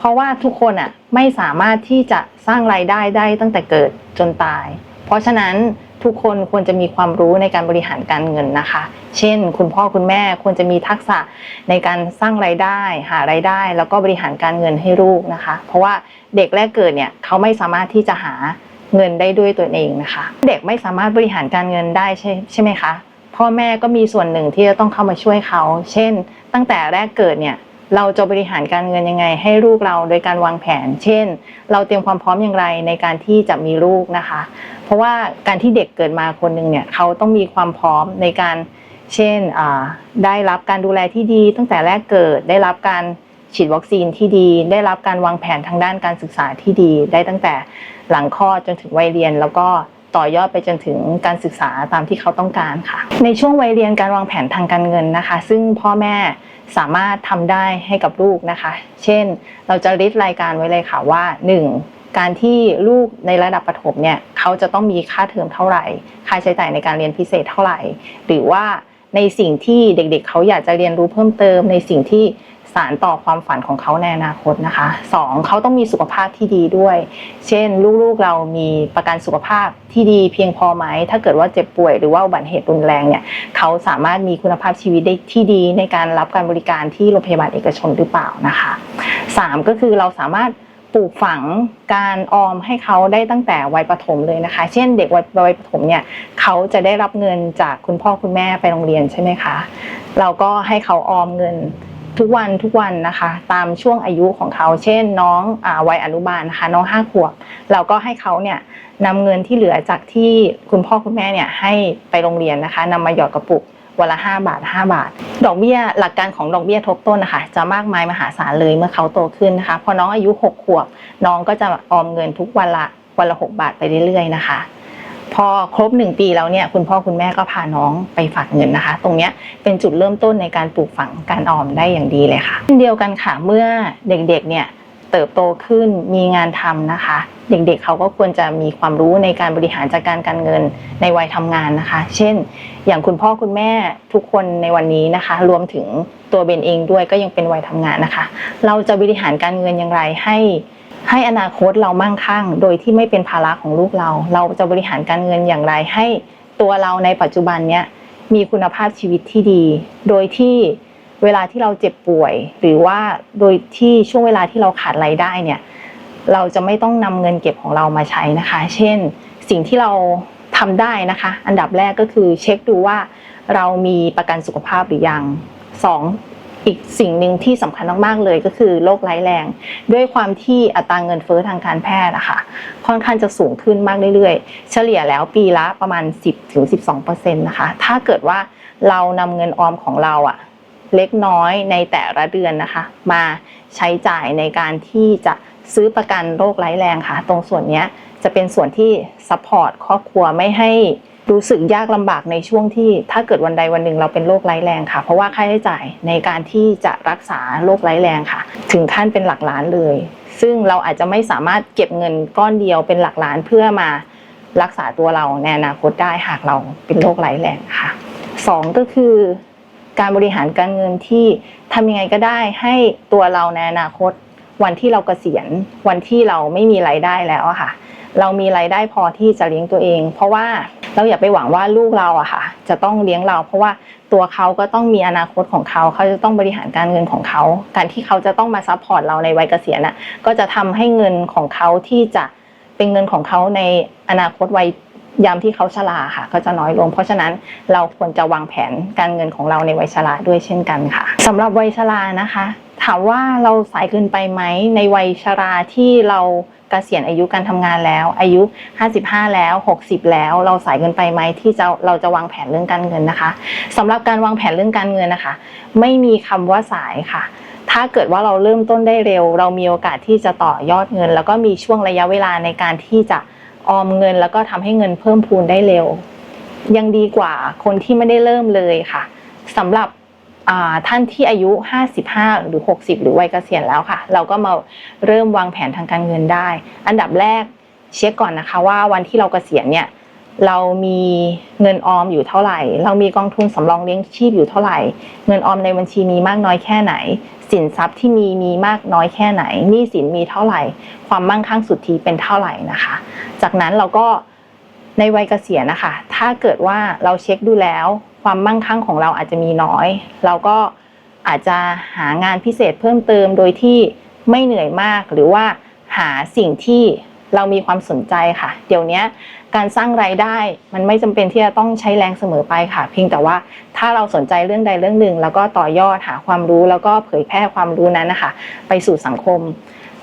เพราะว่าทุกคนอะไม่สามารถที่จะสร้างรายได้ได้ตั้งแต่เกิดจนตาย เพราะฉะนั้นทุกคนควรจะมีความรู้ในการบริหารการเงินนะคะ เช่น คุณพ่อคุณแม่ควรจะมีทักษะในการสร้างรายได้ หารายได้ แล้วก็บริหารการเงินให้ลูกนะคะ เพราะว่าเด็กแรกเกิดเนี่ยเขาไม่สามารถที่จะหาเงินได้ด้วยตัวเองนะคะ เด็กไม่สามารถบริหารการเงินได้ใช่ใช่ไหมคะพ่อแม่ก็มีส่วนหนึ่งที่จะต้องเข้ามาช่วยเขา เช่น ตั้งแต่แรกเกิดเนี่ย เราจะบริหารการเงินยังไง ให้ลูกเราโดยการวางแผน เช่น เราเตรียมความพร้อมอย่างไรในการที่จะมีลูกนะคะ เพราะว่าการที่เด็กเกิดมาคนหนึ่งเนี่ยเขาต้องมีความพร้อมในการ เช่นได้รับการดูแลที่ดี ตั้งแต่แรกเกิดได้รับการฉีดวัคซีนที่ดี ได้รับการวางแผนทางด้านการศึกษาที่ดี ได้ตั้งแต่หลังคลอดจนถึงวัยเรียน แล้วก็ต่อยอดไปจนถึงการศึกษาตามที่เขาต้องการค่ะ ในช่วงวัยเรียนการวางแผนทางการเงินนะคะ ซึ่งพ่อแม่ สามารถทำได้ให้กับลูกนะคะ เช่น เราจะริดรายการไว้เลยค่ะว่า 1. การที่ลูกในระดับประถมเนี่ยเขาจะต้องมีค่าเทอมเท่าไหร่ ค่าใช้จ่ายในการเรียนพิเศษเท่าไหร่ หรือว่าในสิ่งที่เด็กๆเขาอยากจะเรียนรู้เพิ่มเติม ในสิ่งที่ สารต่อความฝันของเขาในอนาคตนะคะสองเขาต้องมีสุขภาพที่ดีด้วย เช่น ลูกๆเรามีประกันสุขภาพที่ดีเพียงพอไหม ถ้าเกิดว่าเจ็บป่วยหรือว่าอุบัติเหตุรุนแรงเนี่ยเขาสามารถมีคุณภาพชีวิตได้ที่ดีในการรับการบริการที่โรงพยาบาลเอกชนหรือเปล่านะคะสามก็คือเราสามารถปลูกฝังการออมให้เขาได้ตั้งแต่วัยประถมเลยนะคะ เช่นเด็กวัยวัยประถมเนี่ยเขาจะได้รับเงินจากคุณพ่อคุณแม่ไปโรงเรียนใช่ไหมคะ เราก็ให้เขาออมเงิน ทุกวันทุกวันนะคะ ตามช่วงอายุของเขา เช่น น้องอวัยอนุบาลนะคะ น้องห้าขวบ เราก็ให้เขาเนี่ยนำเงินที่เหลือจากที่คุณพ่อคุณแม่เนี่ยให้ไปโรงเรียนนะคะนำมาหยอดกระปุกวันละ5บาท 5 บาท ดอกเบี้ยหลักการของดอกเบี้ยทบต้นนะคะ จะมากมายมหาศาลเลยเมื่อเขาโตขึ้นนะคะ พอน้องอายุ 6 ขวบ น้องก็จะออมเงินทุกวันละวันละ 6 บาทไปเรื่อยๆนะคะ พอครบหนึ่งปีแล้วเนี่ยคุณพ่อคุณแม่ก็พาน้องไปฝากเงินนะคะ ตรงเนี้ยเป็นจุดเริ่มต้นในการปลูกฝังการออมได้อย่างดีเลยค่ะเช่นเดียวกันค่ะเมื่อเด็กๆเนี่ยเติบโตขึ้นมีงานทำนะคะ เด็กๆเขาก็ควรจะมีความรู้ในการบริหารจัดการการเงินในวัยทำงานนะคะ เช่น อย่างคุณพ่อคุณแม่ทุกคนในวันนี้นะคะ รวมถึงตัวเบนเองด้วยก็ยังเป็นวัยทำงานนะคะ เราจะบริหารการเงินอย่างไรให้ ให้อนาคตเรามั่งคั่ง โดยที่ไม่เป็นภาระของลูกเรา เราจะบริหารการเงินอย่างไร ให้ตัวเราในปัจจุบันเนี้ยมีคุณภาพชีวิตที่ดี โดยที่เวลาที่เราเจ็บป่วย หรือว่าโดยที่ช่วงเวลาที่เราขาดรายได้เนี่ยเราจะไม่ต้องนำเงินเก็บของเรามาใช้นะคะ เช่น สิ่งที่เราทำได้นะคะ อันดับแรกก็คือเช็คดูว่าเรามีประกันสุขภาพหรือยังส อีกสิ่งหนึ่งที่สำคัญมากๆเลยก็คือโรคร้ายแรง ด้วยความที่อัตราเงินเฟ้อทางการแพทย์อะค่ะค่อนข้างจะสูงขึ้นมากเรื่อยๆ เฉลี่ยแล้วปีละประมาณ 10-12%นะคะถ้าเกิดว่าเรานำเงินออมของเราอะเล็กน้อยในแต่ละเดือนนะคะ มาใช้จ่ายในการที่จะซื้อประกันโรคร้ายแรงค่ะ ตรงส่วนนี้จะเป็นส่วนที่ซัพพอร์ตครอบครัวไม่ให้ รู้สึกยากลำบากในช่วงที่ถ้าเกิดวันใดวันหนึ่งเราเป็นโรคร้ายแรงค่ะ เพราะว่าค่าใช้จ่ายในการที่จะรักษาโรคร้ายแรงค่ะ ถึงขั้นเป็นหลักล้านเลย ซึ่งเราอาจจะไม่สามารถเก็บเงินก้อนเดียวเป็นหลักล้านเพื่อมารักษาตัวเราในอนาคตได้หากเราเป็นโรคร้ายแรงค่ะสองก็คือ การบริหารการเงินที่ทำยังไงก็ได้ให้ตัวเราในอนาคต วันที่เราเกษียณวันที่เราไม่มีรายได้แล้วค่ะ เรามีรายได้พอที่จะเลี้ยงตัวเอง เพราะว่า เราอย่าไปหวังว่าลูกเราอะค่ะ จะต้องเลี้ยงเรา เพราะว่าตัวเขาก็ต้องมีอนาคตของเขา เขาจะต้องบริหารการเงินของเขา การที่เขาจะต้องมาซัพพอร์ตเราในวัยเกษียณน่ะก็จะทำให้เงินของเขาที่จะเป็นเงินของเขาในอนาคตวัยยามที่เขาชราค่ะ ก็จะน้อยลง เพราะฉะนั้นเราควรจะวางแผนการเงินของเราในวัยชราด้วยเช่นกันค่ะสำหรับวัยชรานะคะ ถามว่าเราสายเกินไปไหมในวัยชราที่เรา กษียณอายุการทำงานแล้ว อายุ 55 แล้ว 60 แล้ว เราสายเกินไปไหมที่จะเราจะวางแผนเรื่องการเงินนะคะสำหรับการวางแผนเรื่องการเงินนะคะ ไม่มีคำว่าสายค่ะ ถ้าเกิดว่าเราเริ่มต้นได้เร็ว เรามีโอกาสที่จะต่อยอดเงิน แล้วก็มีช่วงระยะเวลาในการที่จะออมเงิน แล้วก็ทำให้เงินเพิ่มพูนได้เร็ว ยังดีกว่าคนที่ไม่ได้เริ่มเลยค่ะสำหรับ ท่านที่อายุ 55 หรือ 60 หรือวัยเกษียณแล้วค่ะ เราก็มาเริ่มวางแผนทางการเงินได้ อันดับแรกเช็คก่อนนะคะว่าวันที่เราเกษียณเนี่ยเรามีเงินออมอยู่เท่าไหร่ เรามีกองทุนสำรองเลี้ยงชีพอยู่เท่าไหร่ เงินออมในบัญชีมีมากน้อยแค่ไหน สินทรัพย์ที่มีมีมากน้อยแค่ไหนหนี้สินมีเท่าไหร่ ความมั่งคั่งสุทธิเป็นเท่าไหร่นะคะ จากนั้นเราก็ในวัยเกษียณนะคะ ถ้าเกิดว่าเราเช็คดูแล้ว ความมั่งคั่งของเราอาจจะมีน้อย เราก็อาจจะหางานพิเศษเพิ่มเติมโดยที่ไม่เหนื่อยมาก หรือว่าหาสิ่งที่เรามีความสนใจค่ะ เดี๋ยวนี้การสร้างรายได้มันไม่จำเป็นที่จะต้องใช้แรงเสมอไปค่ะ เพียงแต่ว่าถ้าเราสนใจเรื่องใดเรื่องหนึ่ง แล้วก็ต่อยอดหาความรู้แล้วก็เผยแพร่ความรู้นั้นนะคะ ไปสู่สังคม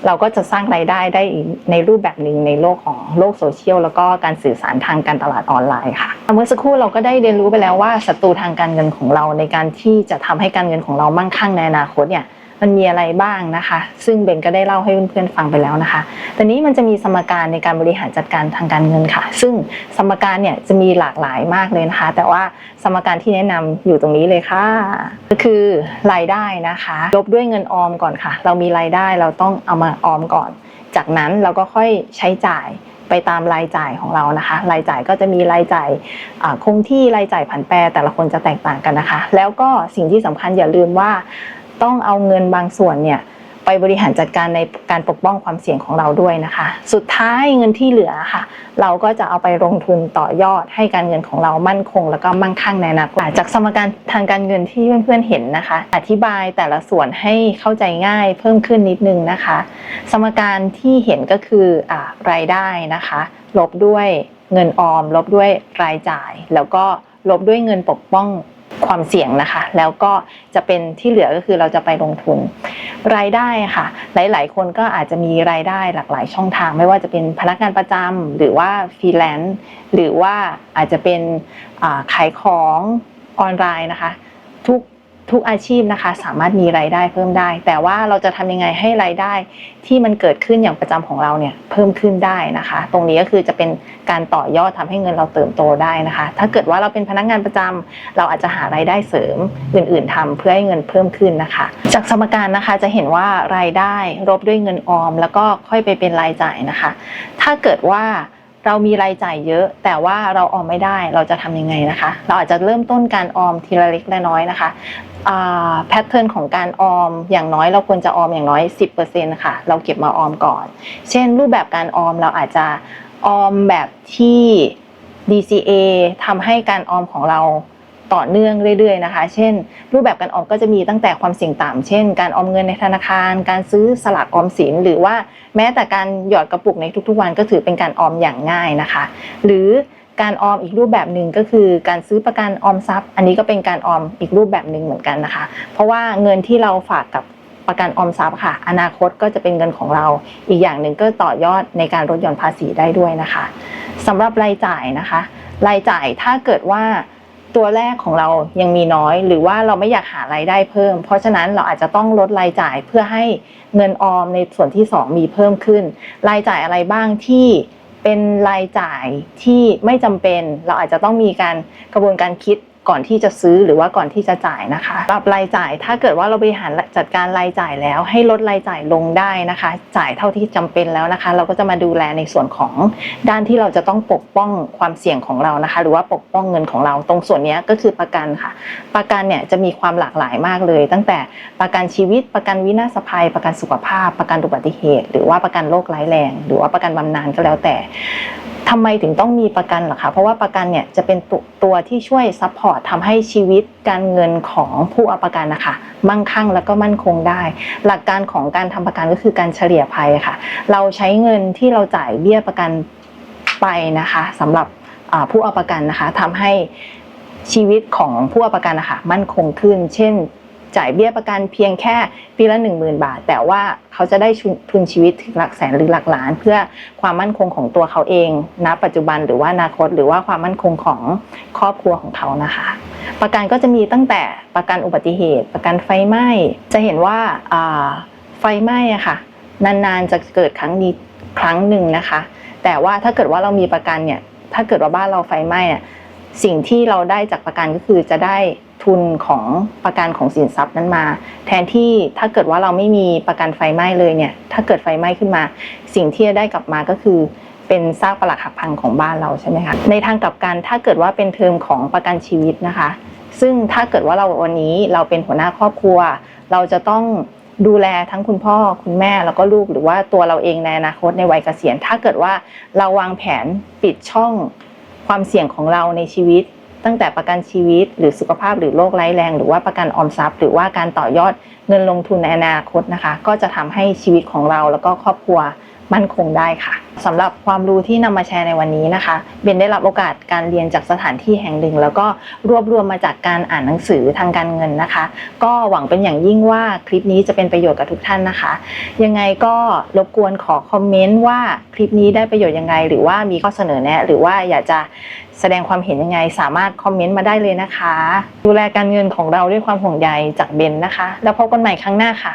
เราก็จะสร้างรายได้ได้อีกในรูปแบบหนึ่งในโลกของโลกโซเชียลแล้วก็การสื่อสารทางการตลาดออนไลน์ค่ะ เมื่อสักครู่เราก็ได้เรียนรู้ไปแล้วว่าศัตรูทางการเงินของเราในการที่จะทำให้การเงินของเรามั่งคั่งในอนาคตเนี่ย มันมีอะไรบ้างนะคะ ซึ่งเบนก็ได้เล่าให้เพื่อนๆฟังไปแล้วนะคะแต่นี้มันจะมีสมการในการบริหารจัดการทางการเงินค่ะ ซึ่งสมการเนี่ยจะมีหลากหลายมากเลยนะคะ แต่ว่าสมการที่แนะนำอยู่ตรงนี้เลยค่ะ ก็คือรายได้นะคะลบด้วยเงินออมก่อนค่ะ เรามีรายได้เราต้องเอามาออมก่อน จากนั้นเราก็ค่อยใช้จ่ายไปตามรายจ่ายของเรานะคะ รายจ่ายก็จะมีรายจ่ายคงที่รายจ่ายผันแปรแต่ละคนจะแตกต่างกันนะคะ แล้วก็สิ่งที่สำคัญอย่าลืมว่า ต้องเอาเงินบางส่วนเนี่ยไปบริหารจัดการในการปกป้องความเสี่ยงของเราด้วยนะคะ สุดท้ายเงินที่เหลือค่ะ เราก็จะเอาไปลงทุนต่อยอดให้การเงินของเรามั่นคง แล้วก็มั่งคั่งในอนาคตจากสมการทางการเงินที่เพื่อนๆเห็นนะคะ อธิบายแต่ละส่วนให้เข้าใจง่ายเพิ่มขึ้นนิดนึงนะคะ สมการที่เห็นก็คืออรายได้นะคะ ลบด้วยเงินออม ลบด้วยรายจ่าย แล้วก็ลบด้วยเงินปกป้อง ความเสี่ยงนะคะ แล้วก็จะเป็นที่เหลือก็คือเราจะไปลงทุน รายได้ค่ะ หลาย ๆ คนก็อาจจะมีรายได้หลากหลายช่องทาง ไม่ว่าจะเป็นพนักงานประจำหรือว่าฟรีแลนซ์หรือว่าอาจจะเป็นขายของออนไลน์นะคะ ทุก ทุกอาชีพนะคะ สามารถมีรายได้เพิ่มได้ แต่ว่าเราจะทำยังไงให้รายได้ที่มันเกิดขึ้นอย่างประจำของเราเนี่ยเพิ่มขึ้นได้นะคะ ตรงนี้ก็คือจะเป็นการต่อยอดทำให้เงินเราเติบโตได้นะคะ ถ้าเกิดว่าเราเป็นพนักงานประจำเราอาจจะหารายได้เสริมอื่น ๆทำเพื่อให้เงินเพิ่มขึ้นนะคะ จากสมการนะคะจะเห็นว่ารายได้ลบด้วยเงินออม แล้วก็ค่อยไปเป็นรายจ่ายนะคะ ถ้าเกิดว่า เรามีรายจ่ายเยอะ แต่ว่าเราออมไม่ได้เราจะทำยังไงนะคะ เราอาจจะเริ่มต้นการออมทีละเล็กละน้อยนะคะแพทเทิร์นของการออมอย่างน้อยเราควรจะออมอย่างน้อย 10%นะคะเราเก็บมาออมก่อน เช่น รูปแบบการออมเราอาจจะออมแบบที่ DCA ทำให้การออมของเรา ต่อเนื่องเรื่อยๆนะคะ เช่น รูปแบบการออมก็จะมีตั้งแต่ความเสี่ยงต่ำเช่น การออมเงินในธนาคาร การซื้อสลากออมสิน หรือว่าแม้แต่การหยอดกระปุกในทุกๆ วันก็ถือเป็นการออมอย่างง่ายนะคะ หรือการออมอีกรูปแบบหนึ่งก็คือการซื้อประกันออมทรัพย์ อันนี้ก็เป็นการออมอีกรูปแบบหนึ่งเหมือนกันนะคะ เพราะว่าเงินที่เราฝากกับประกันออมทรัพย์ค่ะ อนาคตก็จะเป็นเงินของเรา อีกอย่างหนึ่งก็ต่อยอดในการลดหย่อนภาษีได้ด้วยนะคะสำหรับรายจ่ายนะคะ รายจ่ายถ้าเกิดว่า ตัวแรกของเรายังมีน้อย หรือว่าเราไม่อยากหารายได้เพิ่ม เพราะฉะนั้นเราอาจจะต้องลดรายจ่ายเพื่อให้เงินออมในส่วนที่สองมีเพิ่มขึ้น รายจ่ายอะไรบ้างที่เป็นรายจ่ายที่ไม่จำเป็น เราอาจจะต้องมีการกระบวนการคิด ก่อนที่จะซื้อหรือว่าก่อนที่จะจ่ายนะคะสำหรับรายจ่ายถ้าเกิดว่าเราบริหารจัดการรายจ่ายแล้ว ให้ลดรายจ่ายลงได้นะคะ จ่ายเท่าที่จำเป็นแล้วนะคะ เราก็จะมาดูแลในส่วนของด้านที่เราจะต้องปกป้องความเสี่ยงของเรานะคะ หรือว่าปกป้องเงินของเราตรงส่วนนี้ก็คือประกันค่ะ ประกันเนี่ยจะมีความหลากหลายมากเลย ตั้งแต่ประกันชีวิตประกันวินาศภัย ประกันสุขภาพ ประกันอุบัติเหตุ หรือว่าประกันโรคร้ายแรง หรือว่าประกันบำนาญก็แล้วแต่ ทำไมถึงต้องมีประกันล่ะคะ เพราะว่าประกันเนี่ยจะเป็นตัวที่ช่วยซัพพอร์ตทำให้ชีวิตการเงินของผู้เอาประกันนะคะมั่งคั่งแล้วก็มั่นคงได้ หลักการของการทำประกันก็คือการเฉลี่ยภัยค่ะ เราใช้เงินที่เราจ่ายเบี้ยประกันไปนะคะสำหรับผู้เอาประกันนะคะทำให้ชีวิตของผู้เอาประกันนะคะมั่นคงขึ้น เช่น จ่ายเบี้ยประกันเพียงแค่ปีละ 1 0,000 บาท แต่ว่าเขาจะได้ทุนชีวิตถึงหลักแสนหรือหลักล้าน เพื่อความมั่นคงของตัวเขาเองณปัจจุบันหรือว่าอนาคต หรือว่าความมั่นคงของครอบครัวของเขานะคะ ประกันก็จะมีตั้งแต่ประกันอุบัติเหตุ ประกันไฟไหม้ จะเห็นว่าไฟไหม้อะค่ะ นานๆจะเกิดครั้งนี้ครั้งหนึ่งนะคะ แต่ว่าถ้าเกิดว่าเรามีประกันเนี่ยถ้าเกิดว่าบ้านเราไฟไหม้อะ สิ่งที่เราได้จากประกันก็คือจะได้ทุนของประกันของสินทรัพย์นั้นมา แทนที่ถ้าเกิดว่าเราไม่มีประกันไฟไหม้เลยเนี่ย ถ้าเกิดไฟไหม้ขึ้นมา สิ่งที่จะได้กลับมาก็คือ เป็นซากปรักหักพังของบ้านเราใช่ไหมคะในทางกลับกันถ้าเกิดว่าเป็นเทอมของประกันชีวิตนะคะ ซึ่งถ้าเกิดว่าเราวันนี้เราเป็นหัวหน้าครอบครัว เราจะต้องดูแลทั้งคุณพ่อคุณแม่แล้วก็ลูกหรือว่าตัวเราเองในอนาคตในวัยเกษียณ ถ้าเกิดว่าเราวางแผนปิดช่อง ความเสี่ยงของเราในชีวิต ตั้งแต่ประกันชีวิต หรือสุขภาพหรือโรคร้ายแรง หรือว่าประกันออมทรัพย์ หรือว่าการต่อยอดเงินลงทุนในอนาคตนะคะ ก็จะทำให้ชีวิตของเราแล้วก็ครอบครัว มั่นคงได้ค่ะสำหรับความรู้ที่นำมาแชร์ในวันนี้นะคะ เบนได้รับโอกาสการเรียนจากสถานที่แห่งหนึ่ง แล้วก็รวบรวมมาจากการอ่านหนังสือทางการเงินนะคะ ก็หวังเป็นอย่างยิ่งว่าคลิปนี้จะเป็นประโยชน์กับทุกท่านนะคะ ยังไงก็รบกวนขอคอมเมนต์ว่าคลิปนี้ได้ประโยชน์ยังไง หรือว่ามีข้อเสนอแนะ หรือว่าอยากจะแสดงความเห็นยังไง สามารถคอมเมนต์มาได้เลยนะคะ ดูแลการเงินของเราด้วยความห่วงใยจากเบนนะคะ แล้วพบกันใหม่ครั้งหน้าค่ะ